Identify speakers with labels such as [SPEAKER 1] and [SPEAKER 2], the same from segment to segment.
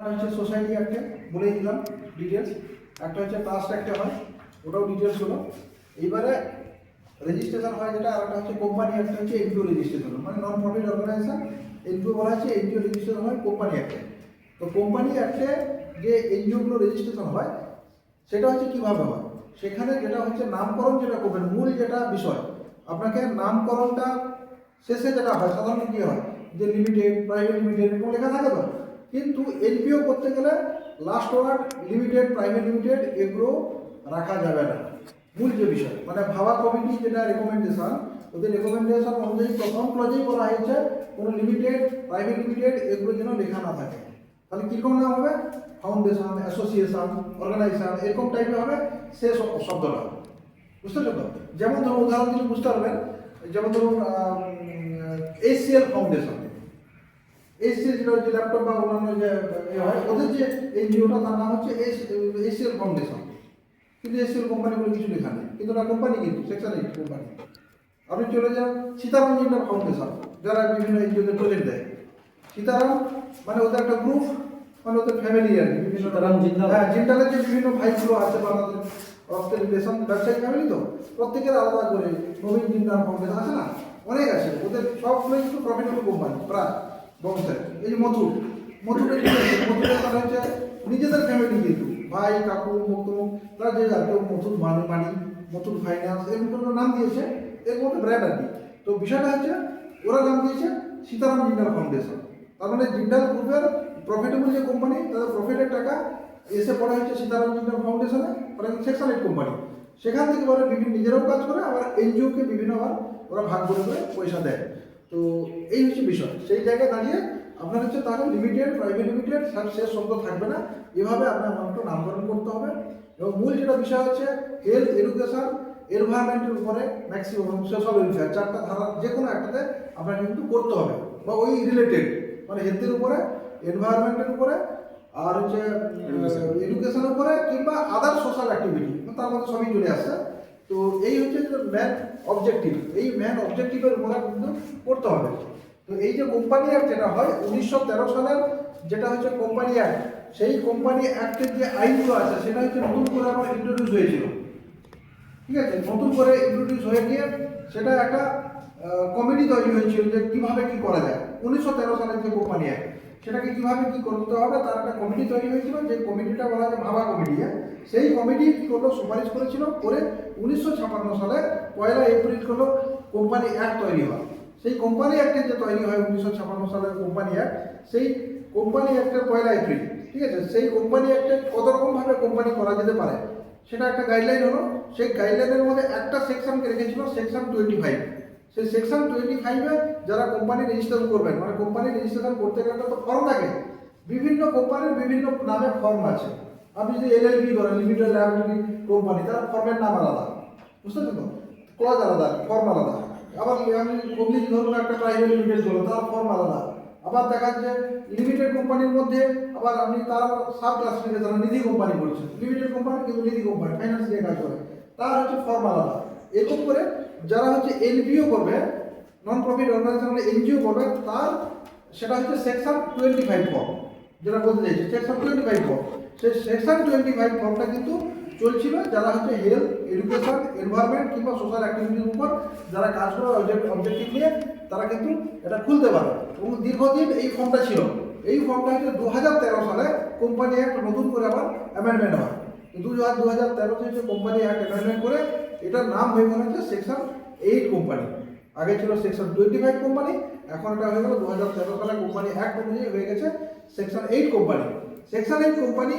[SPEAKER 1] একটা হচ্ছে সোসাইটি অ্যাক্টে বলেই দিলাম ডিটেলস একটা হচ্ছে ট্রাস্ট অ্যাক্টে হয়, ওটাও ডিটেলস হলো। এইবারে রেজিস্ট্রেশন হয় যেটা, আর একটা হচ্ছে কোম্পানি একটা হচ্ছে এনপিও রেজিস্ট্রেশন মানে নন প্রফিট অর্গানাইজেশন এনপিও বলা হচ্ছে এনপিও রেজিস্ট্রেশন হয় কোম্পানি অ্যাক্টে তো কোম্পানি অ্যাক্টে যে এনজিওগুলো রেজিস্ট্রেশন হয়, সেটা হচ্ছে কীভাবে হয়? সেখানে যেটা হচ্ছে নামকরণ যেটা করবেন, মূল যেটা বিষয়, আপনাকে নামকরণটা শেষে যেটা হয়, সাধারণত কি হয়? যে লিমিটেড প্রাইভেট লিমিটেড এরকম লেখা থাকে তো? কিন্তু এনপিও করতে গেলে last word limited private limited এগুলো রাখা যাবে না। মূল যে বিষয় মানে ভাবা কমিটি যেটা রেকমেন্ডেশন ওদের রেকমেন্ডেশন অনুযায়ী প্রথম ক্লজেই বলা হয়েছে, কোনো লিমিটেড প্রাইভেট লিমিটেড এগুলো যেন লেখা না থাকে। তাহলে কীরকম নাম হবে? ফাউন্ডেশন অ্যাসোসিয়েশন অর্গানাইজেশন এরকম টাইপের হবে, সে শব- শব্দটা বুঝতে পারছ? যেমন ধরুন, উদাহরণ দিলে বুঝতে পারবেন, যেমন ধরুন এসিএল ফাউন্ডেশন এসিএল যেটা হচ্ছে ল্যাপটপ বা অন্যান্য যে হয় ওদের যে এনজিওটা তার নাম হচ্ছে এসিএল ফাউন্ডেশন কিন্তু এসিএল কোম্পানি বলে কিছু লেখা নেই। কিন্তু ওটা কোম্পানি কিন্তু সেকশন এইট কোম্পানি আপনি চলে যান সীতারাম ফাউন্ডেশন যারা বিভিন্ন এনজিওতে প্রজেক্ট দেয়। সীতারাম মানে ওদের একটা গ্রুপ মানে ওদের ফ্যামিলি আর কি, বিভিন্ন। হ্যাঁ যে বিভিন্ন ভাইগুলো আছে বা আমাদের রক্তের রিলেশন ব্যবসায়িক ফ্যামিলি তো প্রত্যেকের আলাদা করে নবীন জিন্দাল ফাউন্ডেশন আছে না? অনেক আছে। ওদের সবগুলোই কিন্তু প্রফিটেবল কোম্পানি প্রায়। বংশের এই যে মধুর মধুরের মধুরের মানে হচ্ছে নিজেদের ফ্যামিলি কিন্তু। ভাই, কাকু মকুম তারা যে যার কেউ Mathur money money Mathur finance এরকম নাম দিয়েছে, এর মধ্যে ব্র্যান্ড আর কি। তো বিষয়টা হচ্ছে, ওরা নাম দিয়েছে সীতারাম জিন্দাল ফাউন্ডেশন তার মানে জিন্দাল গ্রুপের প্রফিটেবল যে কোম্পানি তাদের প্রফিটের টাকা এসে পড়া হচ্ছে সীতারাম জিন্দাল ফাউন্ডেশনে ওরা সেকশন এইট কোম্পানি সেখান থেকে ওরা বিভিন্ন নিজেরাও কাজ করে, আবার এনজিওকে বিভিন্নবার ওরা ভাগ করে করে পয়সা দেয়। তো এই হচ্ছে বিষয়। সেই জায়গায় দাঁড়িয়ে আপনার হচ্ছে তাহলে লিমিটেড প্রাইভেট লিমিটেড সব শেষ শব্দ থাকবে না। এভাবে আপনার মানুষকে নামকরণ করতে হবে। এবং মূল যেটা বিষয় হচ্ছে হেলথ এডুকেশন এনভায়রনমেন্টের উপরে ম্যাক্সিমাম সোশ্যাল ওয়েলফেয়ার চারটা ধারা যে কোনো একটাতে আপনাকে কিন্তু করতে হবে। বা ওই রিলেটেড মানে হেলথের উপরে এনভায়রনমেন্টের উপরে আর হচ্ছে এডুকেশনের উপরে কিংবা আদার সোশ্যাল অ্যাক্টিভিটি তার মধ্যে সবই চলে আসছে তো এই হচ্ছে ম্যান অবজেক্টিভ এই ম্যান অবজেক্টিভের উপরে কিন্তু করতে হবে। তো এই যে কোম্পানি অ্যাক্ট যেটা হয়, উনিশশো তেরো সালের যেটা হচ্ছে কোম্পানি অ্যাক্ট সেই কোম্পানি অ্যাক্টের যে আইনগুলো আছে, সেটা হচ্ছে নতুন করে আবার ইন্ট্রোডিউস হয়েছিল। ঠিক আছে? নতুন করে ইন্ট্রোডিউস হয়ে গিয়ে সেটা একটা কমিটি তৈরি হয়েছিল যে কীভাবে কী করা যায়। উনিশশো তেরো সালের যে কোম্পানি অ্যাক্ট সেটাকে কীভাবে কি করতে হবে, তার একটা কমিটি তৈরি হয়েছিল, যে কমিটিটা বলা হয় ভাবা কমিটি? সেই কমিটি কি করল, সুপারিশ করেছিল করে উনিশশো ছাপান্ন সালে পয়লা এপ্রিল হলো কোম্পানি অ্যাক্ট তৈরি হয়। সেই কোম্পানি অ্যাক্টে যে তৈরি হয় উনিশশো ছাপান্ন সালের কোম্পানি অ্যাক্ট সেই কোম্পানি অ্যাক্টের পয়লা এপ্রিল, ঠিক আছে? সেই কোম্পানি অ্যাক্টে কত রকমভাবে কোম্পানি করা যেতে পারে, সেটা একটা গাইডলাইন হলো। সেই গাইডলাইনের মধ্যে একটা সেকশনকে রেখেছিল সেকশন টোয়েন্টি ফাইভ সেই সেকশন টোয়েন্টি ফাইভে যারা কোম্পানি রেজিস্ট্রেশন করবেন মানে কোম্পানি রেজিস্ট্রেশন করতে গেলে তো ফর্ম থাকে। বিভিন্ন কোম্পানির বিভিন্ন নামে ফর্ম আছে। আপনি যদি এলএলবি করেন লিমিটেড লাইবিলিটি কোম্পানি তার ফর্মের নাম আলাদা। বুঝতে পারছেন তো? ক্লজ আলাদা ফর্ম আলাদা। আবার আমি অগ্নি ধরুন একটা প্রাইভেট লিমিটেড করল তার ফর্ম আলাদা। আবার দেখা যাচ্ছে লিমিটেড কোম্পানির মধ্যে আবার আপনি তার সাব ক্লাসিফিকেশন নিধি কোম্পানি করছেন লিমিটেড কোম্পানি কিন্তু নিধি কোম্পানি ফাইন্যান্স দিয়ে কাজ করে, তার হচ্ছে ফর্ম আলাদা। এরকম করে যারা হচ্ছে এনপিও করবে নন প্রফিট অর্গানাইজেশন এনজিও করবে, তার সেটা হচ্ছে সেকশন টোয়েন্টি ফাইভ ফর্ম যেটা বলতে চাইছে। সেকশন টোয়েন্টি ফাইভ ফর্ম সেই সেকশন টোয়েন্টি ফাইভ ফর্মটা কিন্তু চলছিল যারা হচ্ছে হেলথ এডুকেশন এনভায়রনমেন্ট কিংবা সোশ্যাল অ্যাক্টিভিটির উপর যারা কাজ করে অবজেক্টিভ নিয়ে, তারা কিন্তু এটা খুলতে পারে। এবং দীর্ঘদিন এই ফর্মটা ছিল। এই ফর্মটা হচ্ছে দু হাজার তেরো সালে কোম্পানি অ্যাক্ট নতুন করে আবার অ্যামেন্ডমেন্ট হয়। দু হাজার দু হাজার তেরো থেকে কোম্পানি অ্যাক্ট অ্যামেন্ডমেন্ট করে এটার নাম হয়ে গেল হচ্ছে সেকশন এইট কোম্পানি আগে ছিল সেকশন টোয়েন্টি ফাইভ কোম্পানি এখন এটা হয়ে গেল দু হাজার তেরো সালে কোম্পানি এক অনুযায়ী হয়ে গেছে section eight company section eight company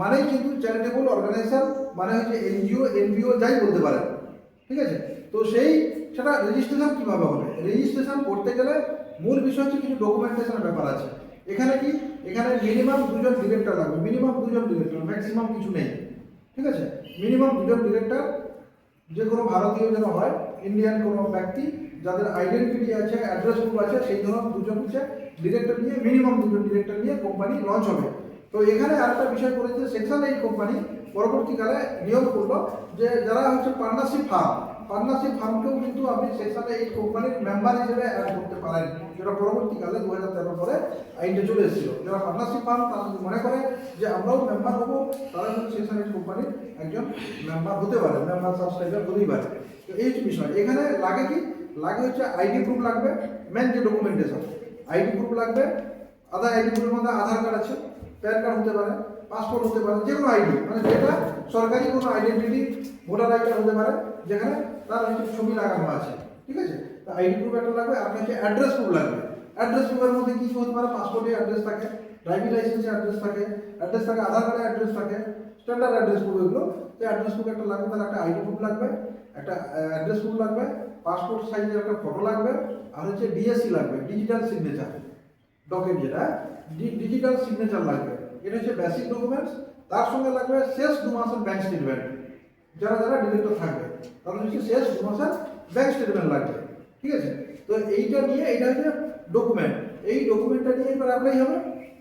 [SPEAKER 1] মানেই কিন্তু চ্যারিটেবল অর্গানাইজেশন মানে হচ্ছে এনজিও এনপিও যাই বলতে পারেন ঠিক আছে? তো সেই, সেটা রেজিস্ট্রেশন কীভাবে হবে? রেজিস্ট্রেশন করতে গেলে মূল বিষয় হচ্ছে কিছু ডকুমেন্টেশনের ব্যাপার আছে। এখানে কি? এখানে মিনিমাম দুজন ডিরেক্টর লাগবে। মিনিমাম দুজন ডিরেক্টর ম্যাক্সিমাম কিছু নেই। ঠিক আছে? মিনিমাম দুজন ডিরেক্টর যে কোনো ভারতীয় যেন হয় ইন্ডিয়ান কোনো ব্যক্তি যাদের আইডেন্টিটি আছে অ্যাড্রেস প্রুফ আছে, সেই ধরনের দুজন হচ্ছে ডিরেক্টর নিয়ে মিনিমাম দুজন ডিরেক্টর নিয়ে কোম্পানি লঞ্চ হবে। তো এখানে আরেকটা বিষয় করেছে সেকশন এই কোম্পানি পরবর্তীকালে নিয়োগ করল যে যারা হচ্ছে পার্টনারশিপ ফার্ম পার্টনারশিপ ফার্মকেও কিন্তু আপনি সেকশনে এই কোম্পানির মেম্বার হিসেবে অ্যাড করতে পারেন। যেটা পরবর্তীকালে দু হাজার তেরো পরে আইনটা চলে এসেছিল। যারা পার্টনারশিপ ফার্ম তারা মনে করে যে আমরাও মেম্বার হব, তারা কিন্তু এইট কোম্পানির একজন মেম্বার হতে পারে মেম্বার সাবস্ক্রাইবার হতেই পারে। তো এই বিষয়। এখানে লাগে কি? লাগে হচ্ছে আইডি প্রুফ লাগবে মেন যে ডকুমেন্টেশন আইডি প্রুফ লাগবে, আধার আইডি প্রুফের মধ্যে আধার কার্ড আছে প্যান কার্ড হতে পারে পাসপোর্ট হতে পারে যে কোনো আইডি মানে যেটা সরকারি কোনো আইডেন্টিটি ভোটার আইডি হতে পারে, যেখানে তার ছবি লাগানো আছে, ঠিক আছে? তো আইডি প্রুফ একটা লাগবে হচ্ছে অ্যাড্রেস প্রুফ লাগবে। অ্যাড্রেস প্রুফের মধ্যে কিছু হতে পারে? পাসপোর্টে অ্যাড্রেস থাকে ড্রাইভিং লাইসেন্সে অ্যাড্রেস থাকে অ্যাড্রেস থাকে আধার কার্ডে অ্যাড্রেস থাকে স্ট্যান্ডার্ড অ্যাড্রেস প্রুফ এগুলো। তো অ্যাড্রেস প্রুফ একটা লাগবে, তাহলে একটা আইডি প্রুফ লাগবে, একটা অ্যাড্রেস প্রুফ লাগবে পাসপোর্ট সাইজের একটা ফটো লাগবে, আর হচ্ছে ডিএসসি লাগবে ডিজিটাল সিগনেচার ডকেট যেটা ডিজিটাল সিগনেচার লাগবে। এটা হচ্ছে বেসিক ডকুমেন্টস তার সঙ্গে লাগবে শেষ দু মাসের ব্যাংক স্টেটমেন্ট যারা যারা ডিরেক্টর থাকবে, তাদের হচ্ছে শেষ দু মাসের ব্যাংক স্টেটমেন্ট লাগবে। ঠিক আছে? তো এইটা নিয়ে, এইটা হচ্ছে ডকুমেন্ট এই ডকুমেন্টটা নিয়ে এবার অ্যাপ্লাই হবে।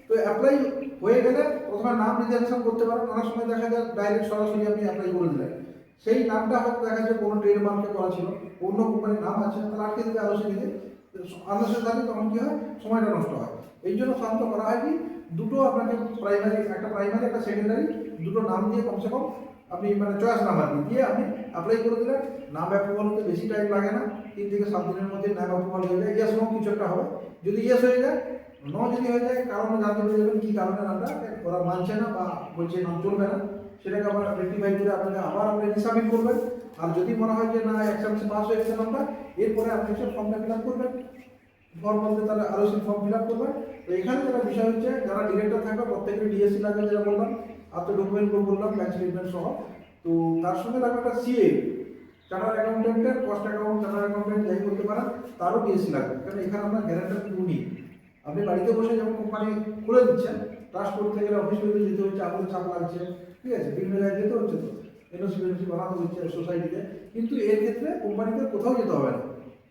[SPEAKER 1] তো অ্যাপ্লাই হয়ে গেলে প্রথমে নাম রিজার্ভেশন করতে পারেন অনেক সময় দেখা যায় ডাইরেক্ট সরাসরি আপনি অ্যাপ্লাই করে দিলেন। সেই নামটা হয়তো দেখা যায় কোনো ট্রেডমার্কে করা ছিল, অন্য কোম্পানির নাম আছে, তাহলে আটকে দিতে আরও দিকে আদার্সের থাকে তখন কী হয়? সময়টা নষ্ট হয়। এই জন্য শান্ত করা হয় কি দুটো আপনাকে প্রাইমারি একটা প্রাইমারি একটা সেকেন্ডারি দুটো নাম দিয়ে কমসে কম আপনি মানে চয়েস নাম্বার দিয়ে দিয়ে আপনি অ্যাপ্লাই করে দিলেন। নাম অ্যাপ্রুভাল হতে বেশি টাইম লাগে না। তিন থেকে সাত দিনের মধ্যে নাম অ্যাপ্রুভাল হয়ে যায় ইয়েস নো কিছু একটা হবে। যদি ইয়েস হয়ে যায় ন যদি হয়ে যায় কারণ জানতে পেরে যাবেন কী কারণে নামটা ওরা মানছে না বা বলছে নাম চলবে না। সেটাকে আবার রেক্টিফাই করে আপনাকে আবার আপনি রিসাবমিট করবেন। আর যদি মনে হয় যে না এক্সামসে পাস হয়ে গেছে নামটা, এরপরে আপনি হচ্ছে ফর্মটা ফিল আপ করবেন। ফর্ম বলতে তাহলে আরও সেই ফর্ম ফিল আপ করবেন। তো এখানে যেটা বিষয় হচ্ছে, যারা ডিরেক্টর থাকবে প্রত্যেকের ডিএসসি লাগবে যেটা বললাম, আর তো ডকুমেন্টগুলো বললাম ব্যাংক স্টেটমেন্ট সহ। তো তার সঙ্গে লাগবে একটা সিএ চার্টার অ্যাকাউন্টেন্টের কস্ট অ্যাকাউন্ট চার্টার অ্যাকাউন্টেন্ট যাই করতে পারেন, তারও ডিএসসি লাগবে। কারণ এখানে আপনার গ্যারান্টার নেই। আপনি বাড়িতে বসে যেমন কোম্পানি খুলে দিচ্ছেন ট্রাস্ট করতে গেলে অফিস করতে যেতে হচ্ছে আপনাদের চাপ লাগছে, ঠিক আছে? বিভিন্ন জায়গায় যেতে হচ্ছে তো। এনওসি ফেনওসি বানাতে হচ্ছে সোসাইটিতে কিন্তু এর ক্ষেত্রে কোম্পানিতে কোথাও যেতে হবে না।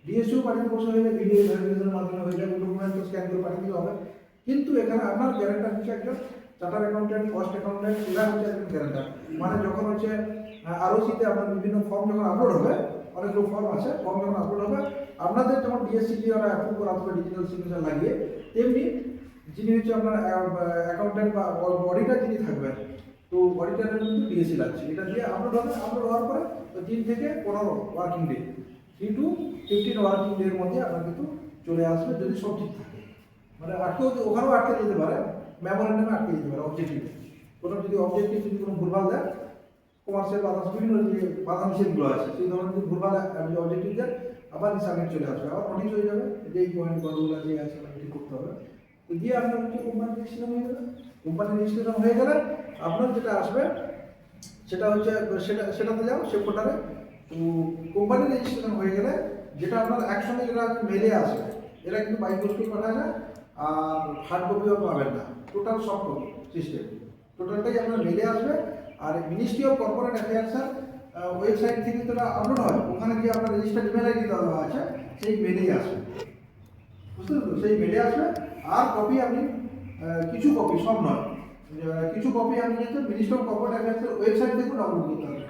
[SPEAKER 1] ডিএসইও বাড়িতে বসে হয়ে যায় ভিডিও মাধ্যমে হয়ে যায় ডকুমেন্ট স্ক্যান করে পাঠিয়ে দিতে হবে। কিন্তু এখানে আপনার গ্যারান্টার হচ্ছে একজন চার্টার অ্যাকাউন্টেন্ট কস্ট অ্যাকাউন্টেন্ট এরা হচ্ছে একজন গ্যারান্টার মানে যখন হচ্ছে আরওসিতে আপনার বিভিন্ন ফর্ম যখন আপলোড হবে অনেকগুলো ফর্ম আছে ফর্ম যখন আপলোড হবে, আপনাদের যেমন ডিএসসি ওরা অ্যাপ্রুভ করা ডিজিটাল সিগনেচার লাগিয়ে, তেমনি যিনি হচ্ছে আপনার অ্যাকাউন্টেন্ট বা অডিটার যিনি থাকবেন, তো অডিটারের কিন্তু ডিএসসি লাগছে। এটা দিয়ে আপলোড হবে আপলোড হওয়ার পরে তিন থেকে পনেরো working day three two fifteen working day এর মধ্যে আপনার কিন্তু চলে আসবে যদি সব ঠিক থাকে। মানে আটকেও ওখানেও আটকে যেতে পারে মেমোরেন্ডামে আটকে যেতে পারে অবজেক্টিভ কোনো যদি অবজেক্টিভ যদি কোনো ভুলভাল দেয় কমার্সিয়াল বাধা বিভিন্ন যে বাধা নিষেধগুলো আছে, সেই ধরনের যদি ভুলভাল অবজেক্টিভ দেন আবার সাবমিট চলে আসবে। আবার নোটিশ হয়ে যাবে যে এই পয়েন্ট কতগুলো যে আছে ঠিক করতে হবে। তো দিয়ে আপনার হচ্ছে কোম্পানি রেজিস্ট্রেশন হয়ে যাবে কোম্পানি রেজিস্ট্রেশন হয়ে গেলে আপনার যেটা আসবে, সেটা হচ্ছে সেটা, সেটাতে যাও, সে পোর্টালে তো কোম্পানি রেজিস্ট্রেশন হয়ে গেলে যেটা আপনার একসঙ্গে যেটা মেলে আসবে। এরা কিন্তু বাই পোস্টে পাঠায় না, আর হার্ড কপিও পাবেন না। টোটাল সব কপি সিস্টেম টোটালটাই আপনার মেলে আসবে আর মিনিস্ট্রি অফ কর্পোরেট অ্যাফেয়ার্সের ওয়েবসাইট থেকে যেটা আপলোড হয়। ওখানে গিয়ে আপনার রেজিস্টার্ড ইমেল আইডি দেওয়া আছে, সেই মেলেই আসবে। বুঝতে তো? সেই মেলে আসবে। আর কপি আপনি কিছু কপি সব নয়। কিছু কপি আপনি যেহেতু মিনিস্ট্রি অফ কর্পোরেট অ্যাফেয়ার্সের ওয়েবসাইট থেকেও ডাউনলোড করতে হবে।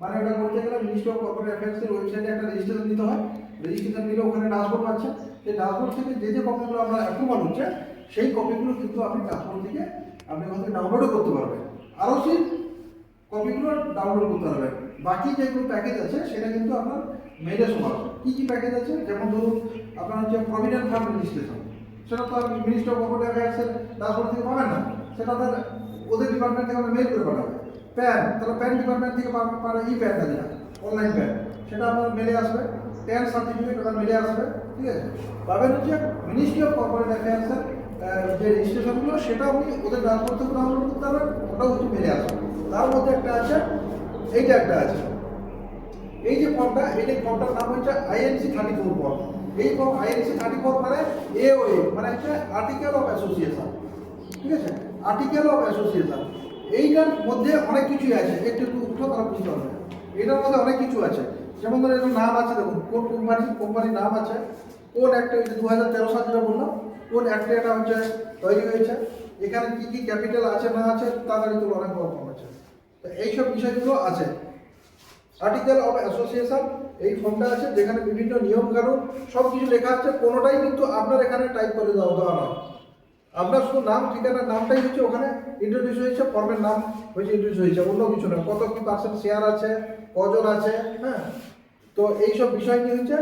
[SPEAKER 1] মানে এটা করতে গেলে মিনিস্ট্রি অফ কর্পোরেট অ্যাফেয়ার্সের ওয়েবসাইটে একটা রেজিস্ট্রেশন দিতে হয়। রেজিস্ট্রেশন দিলে ওখানে ডাশবোর্ড পাচ্ছে। সেই ডাশবোর্ড থেকে যে যে কপিগুলো আপনার অ্যাপ্রুভাল হচ্ছে, সেই কপিগুলো কিন্তু আপনি ডাশবোর্ড থেকে আপনি ওখান থেকে ডাউনলোডও করতে পারবেন। আরও সেই কপিগুলো ডাউনলোড করতে হবে। বাকি যেগুলো প্যাকেজ আছে, সেটা কিন্তু আপনার মেলে হবে। কী কী প্যাকেজ আছে? যেমন ধরুন, আপনার হচ্ছে প্রভিডেন্ট ফান্ড রেজিস্ট্রেশন সেটা তো আপনি মিনিস্টার অফ কর্পোরেট অ্যাফেয়ার্সের ডাশবোর্ড থেকে পাবেন না। সেটা তার ওদের ডিপার্টমেন্ট থেকে মেল করে পাঠাবে। প্যান তাহলে প্যান ডিপার্টমেন্ট থেকে পারে ই প্যানটা যেটা অনলাইন প্যান সেটা আপনার মেলে আসবে। প্যান সার্টিফিকেট ওটা মেলে আসবে, ঠিক আছে? পাবেন হচ্ছে মিনিস্ট্রি অফ কর্পোরেট অ্যাফেয়ার্সের যে রেজিস্ট্রেশনগুলো সেটা আপনি ওদের ডাশবোর্ড থেকে ডাউনলোড করতে পারবেন ওটাও হচ্ছে মেলে আসবে। তার মধ্যে একটা আছে, এইটা একটা আছে। এই যে ফর্মটা এই ফর্মটার নাম হচ্ছে আইএনসি থার্টি ফোর ফর্ম এই ফর্ম আইএনসি থার্টি ফোর মানে এ ও এ মানে হচ্ছে আর্টিকেল অফ অ্যাসোসিয়েশন ঠিক আছে? আর্টিকেল অফ অ্যাসোসিয়েশন এইটার মধ্যে অনেক কিছুই আছে। একটু একটু উঠো তারা বুঝতে পারবে। এটার মধ্যে অনেক কিছু আছে। যেমন ধরো এর নাম আছে, দেখুন, কোন কোম্পানি কোম্পানির নাম আছে। কোন একটা হচ্ছে দু হাজার তেরো সাল যেটা বললাম কোন একটা হচ্ছে তৈরি হয়েছে। এখানে কি কি ক্যাপিটাল আছে না আছে তাড়াতাড়ি তো অনেক ফর্ম আছে তো এইসব বিষয়গুলো আছে। আর্টিকেল অফ অ্যাসোসিয়েশন এই ফর্মটা আছে যেখানে বিভিন্ন নিয়ম কানুন সব কিছু লেখা আছে, কোনোটাই কিন্তু আপনার এখানে টাইপ করে দেওয়া দেওয়া নয়। আপনার শুধু নাম ঠিকানার নামটাই হচ্ছে ওখানে ইন্ট্রোডিউস হয়েছে ফর্মের নাম হয়েছে ইন্ট্রোডিউস হয়েছে, অন্য কিছু না কত কি পার্সেন্ট শেয়ার আছে, কজন আছে হ্যাঁ? তো এইসব বিষয় কি হচ্ছে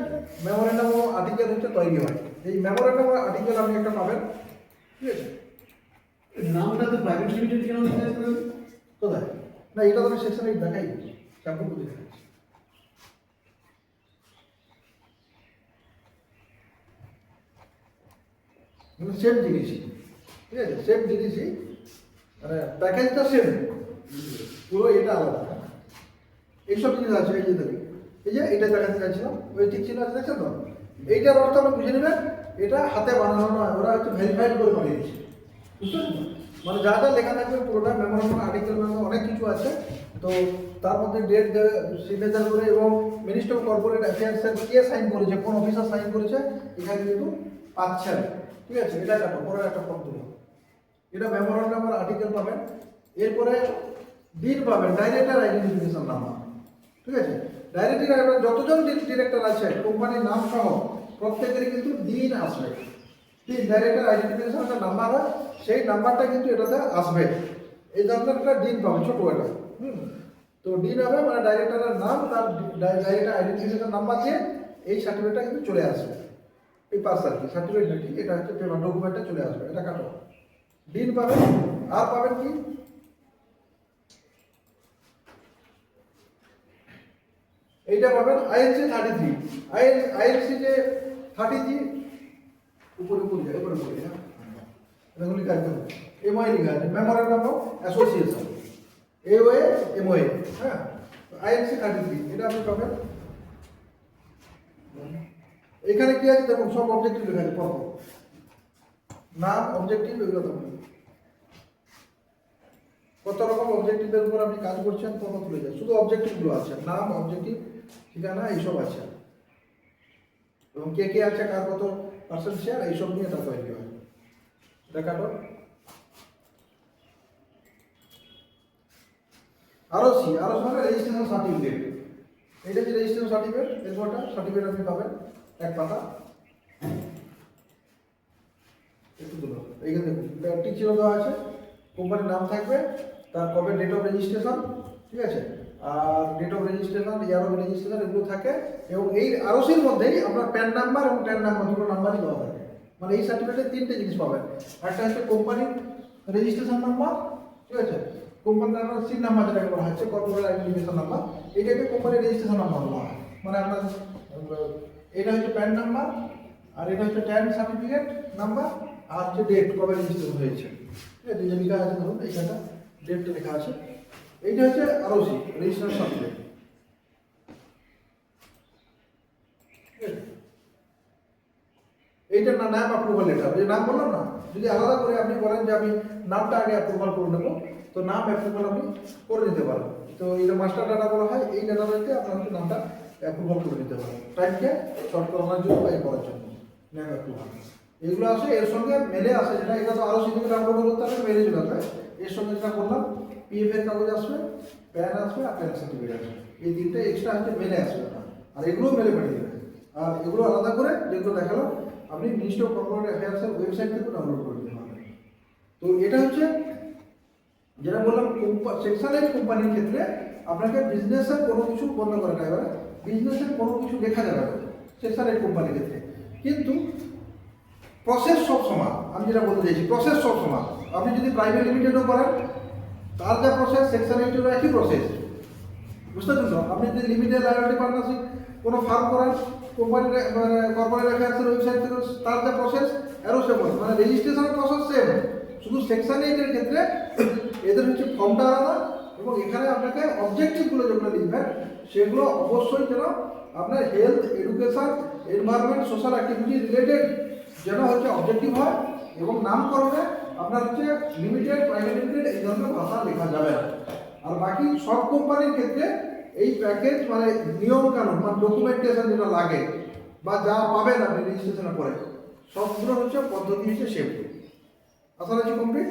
[SPEAKER 1] মেমোরেন্ডাম ও আর্টিকেল হচ্ছে তৈরি হয়। এই মেমোরেন্ডাম আর্টিকেল আপনি একটা পাবেন। ঠিক আছে?
[SPEAKER 2] নামটা তো প্রাইভেট লিমিটেড কেন?
[SPEAKER 1] কোথায়? না এটা তো আমি সেকশনে দেখাই। চ্যাপ্টার করে দেখাচ্ছি মানে সেম জিনিসই ঠিক আছে? সেম জিনিসই মানে প্যাকেজটা সেম পুরো এটা আলাদা। এইসব জিনিস আছে এই যে এই যে এটা দেখাতে চাইছিলাম। ওই ঠিক ছিল আছে দেখছেন তো? এইটার অর্থ আপনি বুঝে নেবেন এটা হাতে বানানো নয়, ওরা হচ্ছে ভেরিফাইড করে বানিয়ে দিচ্ছে বুঝতে মানে যা যা লেখা থাকবে পুরোটা মেমোরেন্ডাম আর্টিকেল মেমো অনেক কিছু আছে। তো তার মধ্যে ডেট সিগনেচার করে এবং মিনিস্টার অফ কর্পোরেট অ্যাফেয়ার্সের কে সাইন করেছে, কোন অফিসার সাইন করেছে, এখানে কিন্তু পাচ্ছেন। ঠিক আছে? এটা একটা পরের একটা ফর্ম তুলো। এটা মেমোরেন্ডাম আর আর্টিকেল পাবেন। এরপরে দিন পাবেন ডাইরেক্টর আইডেন্টিফিকেশন নাম্বার ঠিক আছে? ডাইরেক্টর যতজন ডিরেক্টর আছে কোম্পানির নাম সহ প্রত্যেকেরই কিন্তু দিন আসবে। দিন ডাইরেক্টর আইডেন্টিফিকেশন একটা নাম্বার হয়, সেই নাম্বারটা কিন্তু এটাতে আসবে। এই ধরনের একটা দিন পাবে ছোট এটা হুম। তো দিন হবে মানে ডাইরেক্টরের নাম, তার ডাইরেক্টর আইডেন্টিফিকেশন নাম্বার দিয়ে এই সার্টিফিকেটটা কিন্তু চলে আসবে। পেপার আর কি? সার্টিফিকেট এটা হচ্ছে পেপার ডকুমেন্টটা চলে আসবে, এটা কাটো। দিন পাবেন, আর পাবেন কি? এইটা পাবেন INC thirty three IN INC যে থার্টি থ্রি উপরে উপরে যায়, উপরে উপরে হ্যাঁ? এগুলো লিখা আছে এমআই লিখা আছে memorandum of association AOA MOA হ্যাঁ? আইএনসি থার্টি থ্রি এটা আপনি পাবেন। এখানে কি আছে? দেখুন, সব অবজেক্টিভ লেখা আছে, পরপর। নাম অবজেক্টিভ এগুলো দেখুন কত রকম অবজেক্টিভের উপর আপনি কাজ করছেন তখন তুলে যায় শুধু অবজেক্টিভগুলো আছে। নাম অবজেক্টিভ ঠিকানা এইসব আছে। এবং কে কে আছে, কার কত পার্সেন্ট শেয়ার এইসব নিয়ে এটা তৈরি হয়। এটা কাটো আরও সি আরও মানে রেজিস্ট্রেশন সার্টিফিকেট এইটা যে রেজিস্ট্রেশন সার্টিফিকেট এরপরটা সার্টিফিকেট আপনি পাবেন এক পাতা। এইখানে টিক চিহ্ন দেওয়া আছে। কোম্পানির নাম থাকবে, তার কবে ডেট অফ রেজিস্ট্রেশন ঠিক আছে? আর date of registration year of registration এগুলো থাকে। এবং এই আরসির মধ্যেই আপনার প্যান নাম্বার এবং প্যান নাম্বার দুটো নাম্বারই দেওয়া থাকে মানে এই সার্টিফিকেটে তিনটে জিনিস পাবেন একটা হচ্ছে কোম্পানির রেজিস্ট্রেশন নাম্বার ঠিক আছে? কোম্পানির আপনার সিট নাম্বার যেটাকে বলা হচ্ছে কর্পোরেট আইডেন্টিফিকেশন নাম্বার এইটাকে কোম্পানির রেজিস্ট্রেশন নাম্বার বলা হয়। মানে আপনার, এটা হচ্ছে প্যান নাম্বার আর এটা হচ্ছে ট্যান সার্টিফিকেট নাম্বার আর হচ্ছে ডেট কবে রেজিস্ট্রেশন হয়েছে। ঠিক আছে? লেখা আছে, ধরুন এইখানটা ডেটটা লেখা আছে। এইটা হচ্ছে আরওসি রেজিস্ট্রেশন সার্টিফিকেট এইটা না, নাম অ্যাপ্রুভাল লেটার যে নাম বললাম না, যদি আলাদা করে আপনি বলেন যে আমি নামটা আগে অ্যাপ্রুভাল করে নেব, তো নাম অ্যাপ্রুভাল আপনি করে নিতে পারেন। তো এটা মাস্টার ডাটা বলা হয়, এই ডাটাটাতে আপনার হচ্ছে নামটা অ্যাপ্রুভাল করে নিতে পারেন। টাইমকে শর্ট করানোর জন্য বা করার জন্য, নাম অ্যাপ্রুভাল এগুলো আসে এর সঙ্গে মেলে আসে যেটা, এটা তো আরও সিটিকে ডাউনলোড করতে হবে মেলে চলে এর সঙ্গে যেটা করলাম পিএফ এর কাগজ আসবে প্যান আসবে আর প্যান সার্টিফিকেট আসবে। এই তিনটে এক্সট্রা হচ্ছে মেলে আসবে আর এগুলো মেলে পাঠিয়ে দেবে। আর এগুলো আলাদা করে যেগুলো দেখালাম আপনি মিনিস্টার অফ কর্পোরেট অ্যাফেয়ার্সের ওয়েবসাইট থেকে ডাউনলোড করে নিতে পারবেন। তো এটা হচ্ছে, যেটা বললাম সেকশনাল কোম্পানির ক্ষেত্রে আপনাকে বিজনেসের কোনো কিছু বন্ধ করা যাবে না বিজনেসের কোনো কিছু লেখা যাবে না সেকশনাল কোম্পানির ক্ষেত্রে। কিন্তু প্রসেস সব সমান। আমি যেটা বলতে চাইছি প্রসেস সব সমান। আপনি যদি প্রাইভেট লিমিটেডও করেন তার যা প্রসেস সেকশন এইটেরও একই প্রসেস বুঝতে পারছেন আপনি যদি লিমিটেড লাইবিলিটি পার্টনারশিপ কোনো ফার্ম করেন কোম্পানির মানে কর্পোরেট অ্যাফেয়ার্সের ওয়েবসাইট থেকে, তার যা প্রসেস এরও সেম মানে রেজিস্ট্রেশনের প্রসেস সেম শুধু সেকশন এইটের ক্ষেত্রে এদের হচ্ছে ফর্মটা আলাদা এবং এখানে আপনাকে অবজেক্টিভগুলো যেগুলো লিখবেন সেগুলো অবশ্যই যেন আপনার health education environment social activity related যেন হচ্ছে অবজেক্টিভ হয় এবং নামকরণে আপনার হচ্ছে লিমিটেড প্রাইভেট লিমিটেড এই ধরনের ভাষা লেখা যাবে না। আর বাকি সব কোম্পানির ক্ষেত্রে এই প্যাকেজ মানে নিয়ম কানুন মানে ডকুমেন্টেশন যেটা লাগে, বা যা পাবেন আপনি রেজিস্ট্রেশনে পরে, সবগুলো হচ্ছে পদ্ধতি হচ্ছে সেভ আশা রাখছি কমপ্লিট